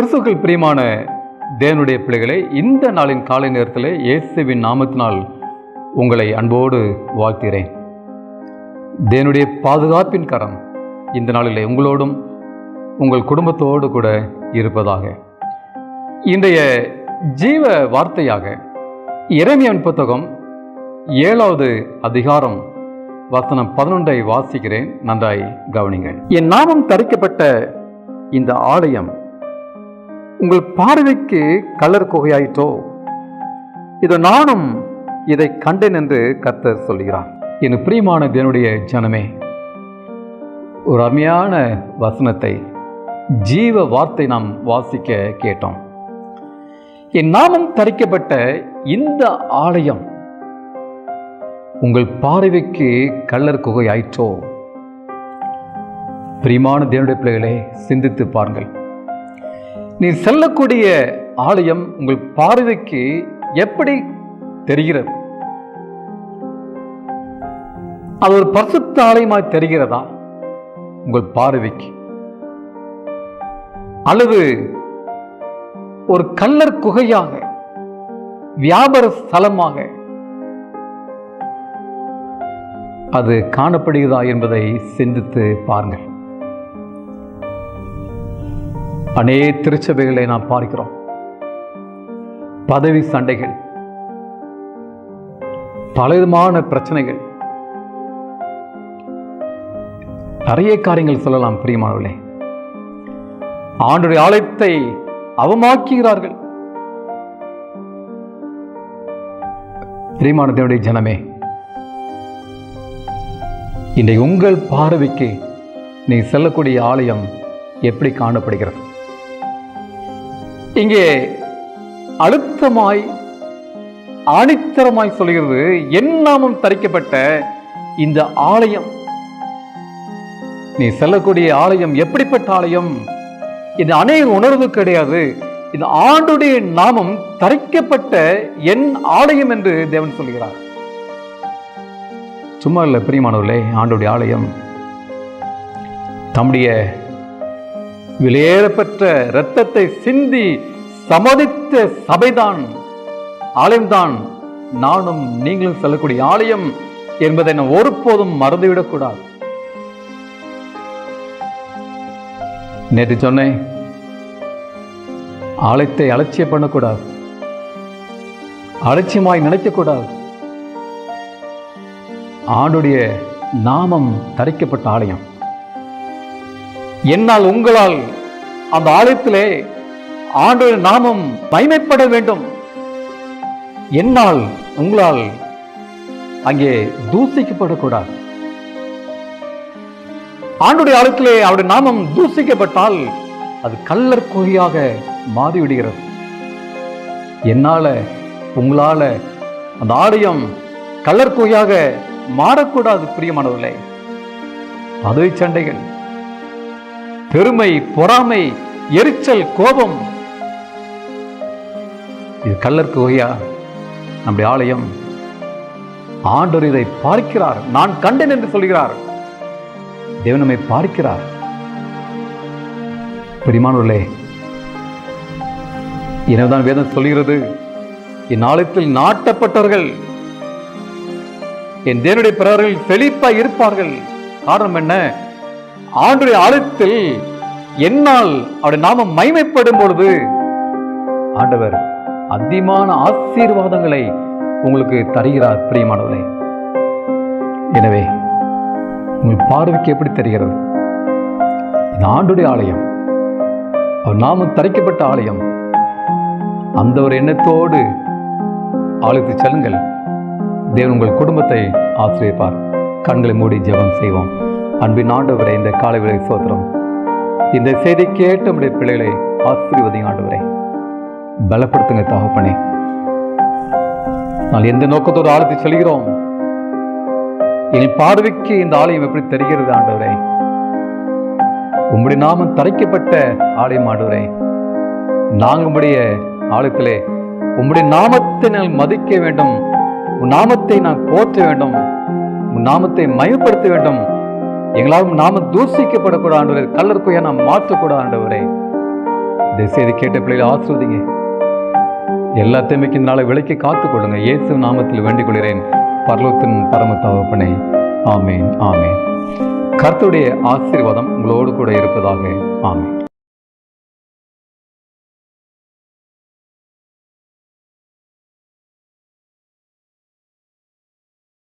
கிறிஸ்துக்கள் பிரியமான தேவனுடைய பிள்ளைகளை இந்த நாளின் காலை நேரத்தில் இயேசுவின் நாமத்தினால் உங்களை அன்போடு வாழ்த்துகிறேன். தேவனுடைய பாதுகாப்பின் கரம் இந்த நாளிலே உங்களோடும் உங்கள் குடும்பத்தோடு கூட இருப்பதாக. இன்றைய ஜீவ வார்த்தையாக இறைமையன் புத்தகம் ஏழாவது அதிகாரம் வசனம் பதினொன்றை வாசிக்கிறேன். நன்றாய் கவனிங்கள் என் நாமம் தரிக்கப்பட்ட இந்த ஆலயம் உங்கள் பார்வைக்கு கலர் குகையாயிட்டோ இதை நானும் இதை கண்டேன் என்று கர்த்தர் சொல்கிறான் என் பிரியமான தேவனுடைய ஜனமே ஒரு அருமையான வசனத்தை ஜீவ வார்த்தை நாம் வாசிக்க கேட்டோம். என் நாமம் தரிக்கப்பட்ட இந்த ஆலயம் உங்கள் பார்வைக்கு கள்ளர் குகை ஆயிற்றோ பிரிமான தேவனுடைய பிள்ளைகளே சிந்தித்து பாருங்கள். நீ செல்லக்கூடிய ஆலயம் உங்கள் பார்வைக்கு எப்படி தெரிகிறது? அது ஒரு பரிசுத்த ஆலயமாய் தெரிகிறதா? உங்கள் பார்வைக்கு. அல்லது ஒரு கல்லர் குகையாக வியாபார ஸ்தலமாக அது காணப்படுகிறதா என்பதை சிந்தித்து பாருங்கள். அநேக திருச்சபைகளை நாம் பார்க்கிறோம். பதவி சண்டைகள் பலவிதமான பிரச்சனைகள். நிறைய காரியங்கள் சொல்லலாம் பிரியமானவர்களே. ஆண்டுடைய ஆலயத்தை அவமாக்குகிறார்கள். பிரியமானதனுடைய ஜனமே இன்றைக்கு உங்கள் பார்வைக்கு நீ செல்லக்கூடிய ஆலயம் எப்படி காணப்படுகிறது? இங்கே அழுத்தமாய் ஆணித்தரமாய் சொல்கிறது என் நாமம் தரிக்கப்பட்ட இந்த ஆலயம். நீ செல்லக்கூடிய ஆலயம் எப்படிப்பட்ட ஆலயம்? இது அநேக உணர்வு கிடையாது. இது ஆண்டுடைய நாமம் தரிக்கப்பட்ட என் ஆலயம் என்று தேவன் சொல்கிறார். சும்மா இல்லை பிரியமானவர்களே ஆண்டுடைய ஆலயம். தம்முடைய விலையேறப்பெற்ற இரத்தத்தை சிந்தி சமதித்த சபைதான் ஆலயம்தான் நானும் நீங்களும் செல்லக்கூடிய ஆலயம் என்பதை நான் ஒருபோதும் மறந்துவிடக்கூடாது. நேற்று சொன்னேன் ஆலயத்தை அலட்சியம் பண்ணக்கூடாது அலட்சியமாய் நினைக்கக்கூடாது. ஆண்டுடைய நாமம் தரிக்கப்பட்ட ஆலயம். என்னால் உங்களால் அந்த ஆலயத்திலே ஆண்டு நாமும் மைமைப்பட வேண்டும். என்னால் உங்களால் அங்கே தூசிக்கப்படக்கூடாது. ஆண்டுடைய ஆழத்திலே அவருடைய நாமம் தூசிக்கப்பட்டால் அது கல்லர் குகையாக மாறிவிடுகிறது. என்னால உங்களால அந்த ஆலயம் கல்லர் குகையாக மாறக்கூடாது பிரியமானவர்களே. பதவி சண்டைகள் பெருமை பொறாமை எரிச்சல் கோபம் இது கல்லர் குகையா நம்முடைய ஆலயம். ஆண்டவர் இதை பார்க்கிறார். நான் கண்டேன் என்று சொல்கிறார். தேவன் நம்மை பார்க்கிறார். பிரிமானவர்களே எனதான் வேதம் சொல்கிறது என் ஆலயத்தில் நாட்டப்பட்டவர்கள் என் தேவனுடைய பிறர்கள் செழிப்பாக இருப்பார்கள். காரணம் என்ன? ஆண்டுடைய ஆலயத்தில் என்னால் அவருடைய நாமம் மைமைப்படும் பொழுது ஆண்டவர் அதிகமான ஆசீர்வாதங்களை உங்களுக்கு தருகிறார் பிரியமானவர்களே. எனவே உங்கள் பார்வைக்கு எப்படி தெரிகிறது? இது ஆண்டுடைய ஆலயம். அவர் நாமும் தரிக்கப்பட்ட ஆலயம். அந்த ஒரு எண்ணத்தோடு ஆலயத்து செல்லுங்கள். தேவன் உங்கள் குடும்பத்தை ஆசிரியப்பார் கண்களை மூடி ஜெபம் செய்வோம். அன்பின் ஆண்டவரை இந்த காலை விலை சோத்திரம். இந்த செய்தி கேட்ட நம்முடைய பிள்ளைகளை ஆசீர்வதிங்க ஆண்டவரை. பலப்படுத்துங்க தகப்பனே. நான் எந்த நோக்கத்தோடு ஆழத்தை செல்கிறோம்? என் பார்வைக்கு இந்த ஆலயம் எப்படி தெரிகிறது ஆண்டவரே? உம்முடைய நாமம் தரைக்கப்பட்ட ஆலயம் ஆண்டவரே. நாங்கள் உம்முடைய ஆலயத்திலே உம்முடைய நாமத்தை நான் மதிக்க வேண்டும். உன் நாமத்தை நான் போற்ற வேண்டும். உன் நாமத்தை மயப்படுத்த வேண்டும். எங்களால் நாம தூசிக்கப்படக்கூட ஆண்டவரே. கல்லர் நாம் மாற்றக்கூடாது ஆண்டவரே. தயவுசெய்து கேட்ட பிள்ளைகளை ஆசிர்வதிங்க. எல்லா தீமைக்கு இந்த நாளை விலைக்கு காத்துக்கொள்ளுங்க இயேசு நாமத்தில் வேண்டிக் கொள்கிறேன் பரலோத்தின் பரம தகப்பனே ஆமேன் ஆமேன். கர்த்துடைய ஆசீர்வாதம் உங்களோடு கூட இருப்பதாக ஆமேன்.